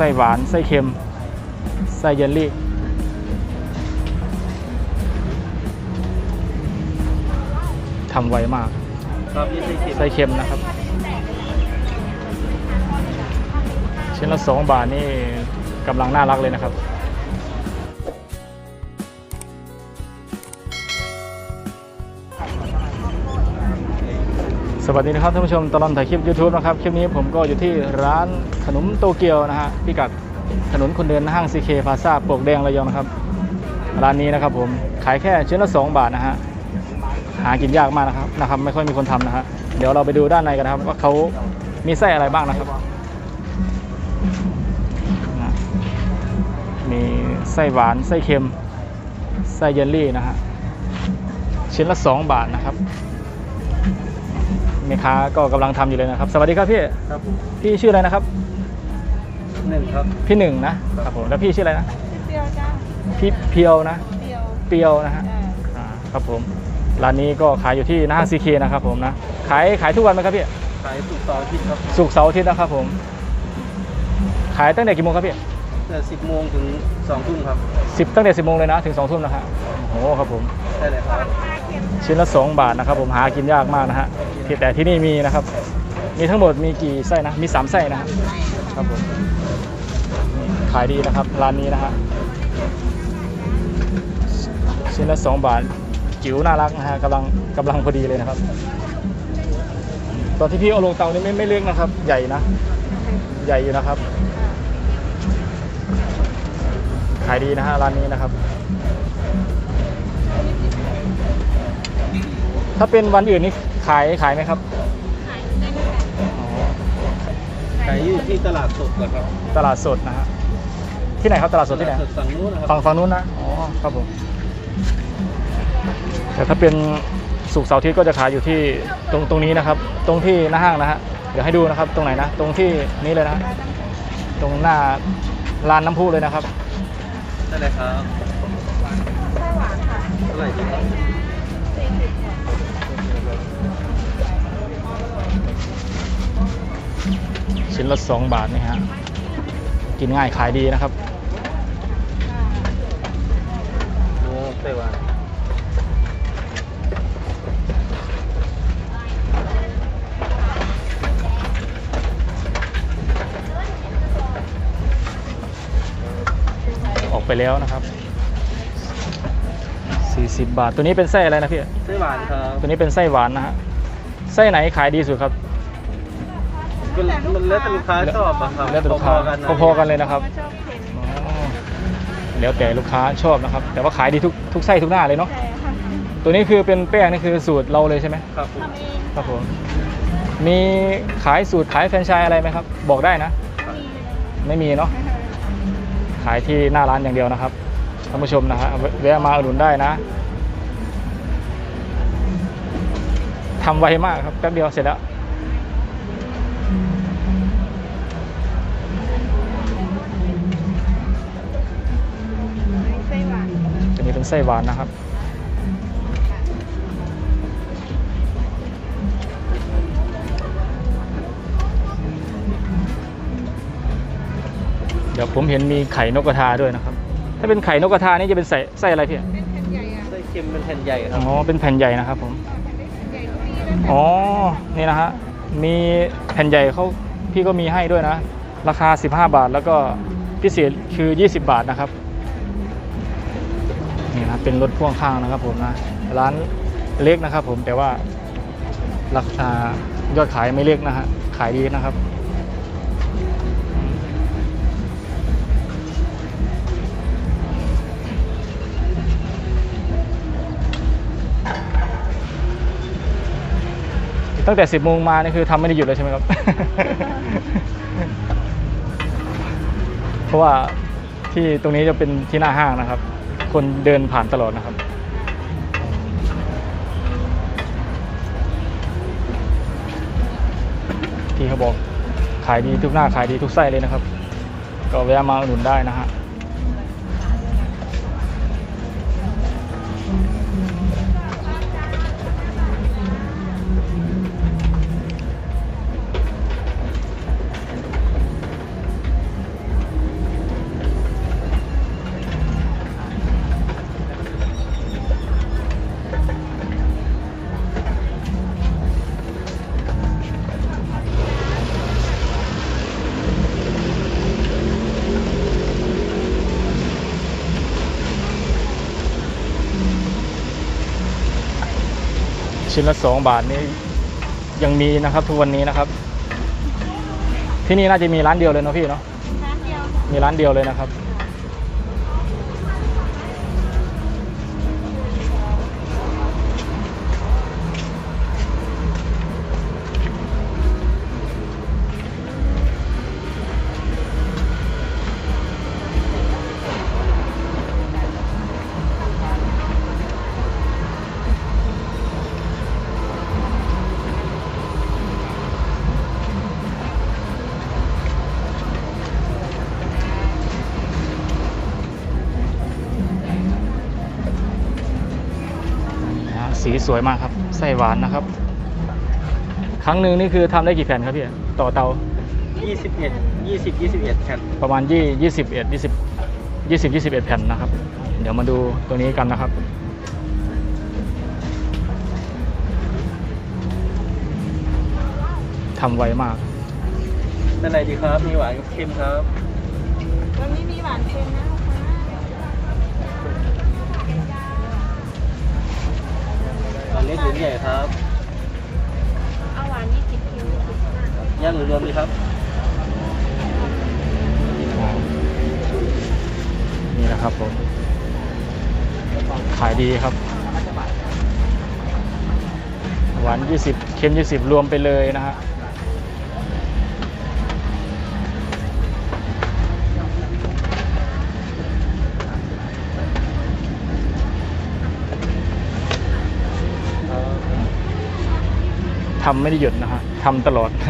ส้หวาน ไส้เค็ม ไส้เยลลี่ ทำไวมากครับยี่สิบสิบไส้เค็มนะครับ ชิ้นละสองบาทนี่กำลังน่ารักเลยนะครับ วัสดีนะครับท่านผู้ชมตลอดถ่ายคลิป YouTube นะครับ คลิปนี้ผมก็อยู่ที่ร้านขนมโตเกียวนะฮะพิกัดถนนคนเดินห้าง CK พาซาปวกแดงระยองนะครับ ร้านนี้นะครับผมขายแค่ชิ้นละ 2 บาทนะฮะหากินยากมากนะครับนะครับ ไม่ค่อยมีคนทำนะฮะเดี๋ยวเราไปดูด้านในกันนะครับ ว่าเขามีไส้อะไรบ้างนะครับ มีไส้หวานไส้เค็มไส้เยลลี่นะฮะชิ้นละ 2 บาทนะครับ แม่ค้าก็กำลังทำอยู่เลยนะครับ สวัสดีครับพี่ ครับผมพี่ชื่ออะไรนะครับ หนึ่งครับ พี่หนึ่งนะครับผมแล้วพี่ชื่ออะไรนะ เปรี้ยวจ้าพี่เพียวนะ เปรี้ยวเปียวนะฮะ อ่าอ่าครับผม ร้านนี้ก็ขายอยู่ที่หน้าห้างซีเคนะครับผมนะ ขายขายทุกวันไหมครับพี่ ขายสุกร์เสาร์อาทิตย์ครับศุกร์เสาร์อาทิตย์นะครับผม ขายตั้งแต่กี่โมงครับพี่ตั้งแต่สิบโมงถึงสองทุ่มครับ สิบตั้งแต่สิบโมงเลยนะ ถึงสองทุ่มนะฮะโอ้โหครับผม ได้เลยครับ ชิ้นละสองบาทนะครับ ผมหากินยากมากนะฮะแต่ที่นี่มีนะครับ มีทั้งหมดมีกี่ไส้นะมีสามไส้นะครับผมขายดีนะครับร้านนี้นะฮะชิ้นละสองบาทจิ๋วน่ารักนะฮะกำลังกำลังพอดีเลยนะครับ ตอนที่พี่เอาลงเตานี่ไม่ไม่เล็กนะครับ ใหญ่นะ ใหญ่อยู่นะครับ ขายดีนะฮะร้านนี้นะครับ ถ้าเป็นวันอื่นนี่ขายขายไหมครับอ๋อขายอยู่ที่ตลาดสดก่อนครับตลาดสดนะฮะที่ไหนครับตลาดสดที่ไหนตลาดสดฝั่งนู้นนะครัฝั่งฝั่งนู้นนะ อ๋อ ครับผม แต่ถ้าเป็นสุกร์เสาร์อาทิตย์ก็จะขายอยู่ที่ตรงตรงนี้นะครับ ตรงที่หน้าห้างนะฮะ เดี๋ยวให้ดูนะครับ ตรงไหนนะ ตรงที่นี้เลยนะ ตรงหน้าร้านน้ำพุเลยนะครับได้เลยครับเท่าไหร่ดีครับ ชิ้นละสองบาทนี่ฮะ กินง่ายขายดีนะครับโอ้ไต้หวันออกไปแล้วนะครับ 40บาท ตัวนี้เป็นไส้อะไรนะพี่ไต้หวันครับตัวนี้เป็นไส้หวานนะฮะ ไส้ไหนขายดีสุดครับมันมันแล้วแต่ลูกค้าชอบอะครับแล้วแต่ลูกค้าพอๆกันนะพอๆกันเลยนะครับ ชอบเค็มอ๋อแล้วแต่ลูกค้าชอบนะครับ แต่ว่าขายดีทุกทุกไส้ทุกหน้าเลยเนาะ แต่ค่ะตัวนี้คือเป็นแป้งนี่คือสูตรเราเลยใช่ไหมครับผมทำเองครับผม มีขายสูตรขายแฟรนไชส์อะไรไหมครับ บอกได้นะ ไม่มีเนาะ ขายที่หน้าร้านอย่างเดียวนะครับท่านผู้ชมนะฮะแวแวะมาอุดหนุนได้นะ ทำไวมากครับแป๊บเดียวเสร็จแล้ว ไส้หวานตัวนี้เป็นไส้หวานนะครับ เดี๋ยวผมเห็นมีไข่นกกระทาด้วยนะครับ ถ้าเป็นไข่นกกระทานี่จะเป็นใส่ไส้อะไรพี่เป็นแผ่นใหญ่อะไส้เค็มเป็นแผ่นใหญ่คอ๋รับอเป็นแผ่นใหญ่นะครับผม อ๋อ นี่นะฮะ มีแผ่นใหญ่เขาพี่ก็มีให้ด้วยนะ ราคา 15 บาทแล้วก็พิเศษคือ 20 บาทนะครับ นี่นะเป็นรถพ่วงข้างนะครับผมนะ ร้านเล็กนะครับผมแต่ว่าราคายอดขายไม่เล็กนะฮะ ขายดีนะครับ ตั้งแต่ 10โมงมานี่คือทำไม่ได้หยุดเลยใช่ไหมครับ เพราะว่าที่ตรงนี้จะเป็นที่หน้าห้างนะครับ คนเดินผ่านตลอดนะครับ ที่เขาบอกขายดีทุกหน้าขายดีทุกไส้เลยนะครับ ก็แวะมาอุดหนุนได้นะฮะ ชิ้นละ2บาทนี่ยังมีนะครับทุกวันนี้นะครับ ที่นี่น่าจะมีร้านเดียวเลยเนาะพี่เนาะร้านเดียวมีร้านเดียวเลยนะครับ สีสวยมากครับไส้หวานนะครับ ครั้งหนึ่งนี่คือทำได้กี่แผ่นครับพี่ต่อเตายี่สิบเอ็ดยี่สิบยี่สิบเอ็ดแผ่นประมาณยี่ยี่สิบเอ็ดยี่สิบยี่สิบยี่สิบเอ็ดแผ่นนะครับ เดี๋ยวมาดูตัวนี้กันนะครับทำไวมากด้านในดีครับ มีหวานกับเค็มครับ วันนี้มีหวานเค็มนะ ลูกค้าหวานเล็กหรือใหญ่ครับเอาหวานยี่สิบคิวย่างหรือรวมดีครับนี่นะครับผมขายดีครับ หวาน 20 เค็ม 20 รวมไปเลยนะฮะ ทำไม่ได้หยุดนะฮะทำตลอดอั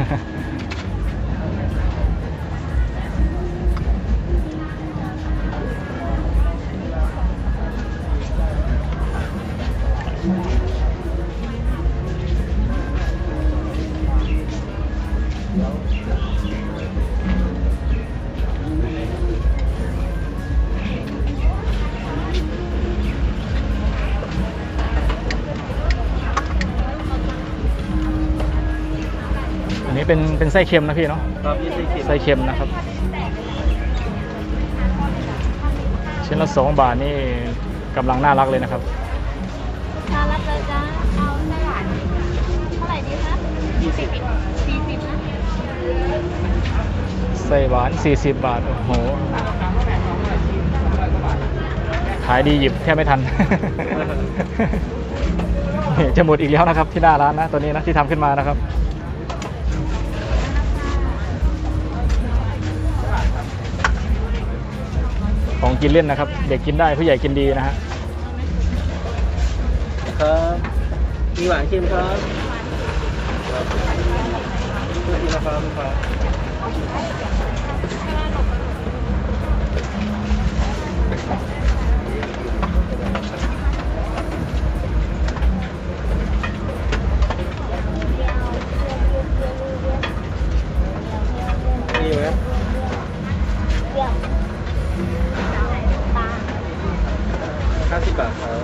น เป็นเป็นไส้เค็มนะพี่เนาะครับยี่สิบเค็มไส้เค็มนะครับ ชิ้นละสองบาทนี่กำลังน่ารักเลยนะครับทานรับเลยจ้าเอาไส้หวานเท่าไหร่ดีคะยี่สิบสี่สิบนะไส้หวาน 40 บาท โอ้โหขายดีหยิบแทบไม่ทันนี่จะหมดอีกแล้วนะครับที่หน้าร้านนะตัวนี้นะที่ทำขึ้นมานะครับ ของกินเล่นนะครับ เด็กกินได้ผู้ใหญ่กินดีนะฮะครับมีหวานเค็มครับครับขอบคุณครับ สิบบาทครับ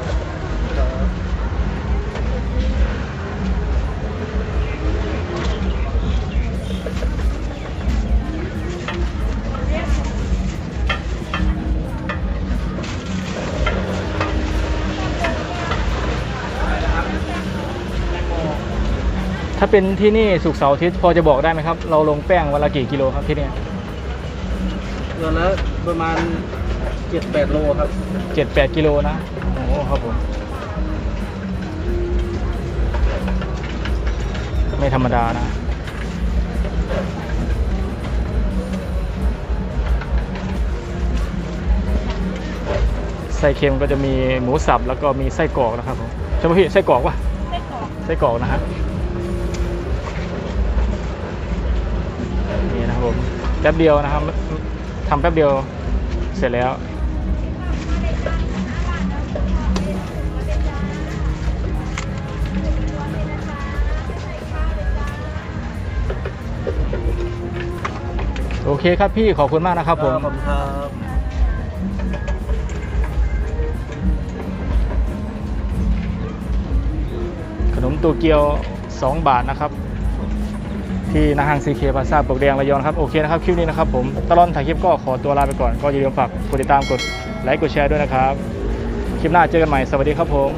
ถ้าเป็นที่นี่สุกเสาร์อาทิตย์พอจะบอกได้ไหมครับ เราลงแป้งวันละกี่กิโลครับที่นี่โลละประมาณ เจ็ดแปดโลครับเจ็ดแปดกิโลนะ โอ้โหครับผม ไม่ธรรมดานะ ไส้เค็มก็จะมีหมูสับแล้วก็มีไส้กรอกนะครับผมใช่ไหมพี่ไส้กรอกวะไส้กรอกไส้กรอกนะฮะนี่นะครับผมแป๊บเดียวนะครับทำแป๊บเดียวเสร็จแล้ว โอเคครับพี่ขอบคุณมากนะครับผม ขอบคุณครับขนมตัวเกียว 2 บาทนะครับ ที่หนาห้างซีเคพาซาปลวกแดงระยองครับ โอเคนะครับ คลิปนี้นะครับผมตลอดถ่ายคลิปก็ขอตัวลาไปก่อน ก็อย่าลืมฝากกดติดตามกดไลค์กดแชร์ด้วยนะครับ คลิปหน้าเจอกันใหม่ สวัสดีครับผม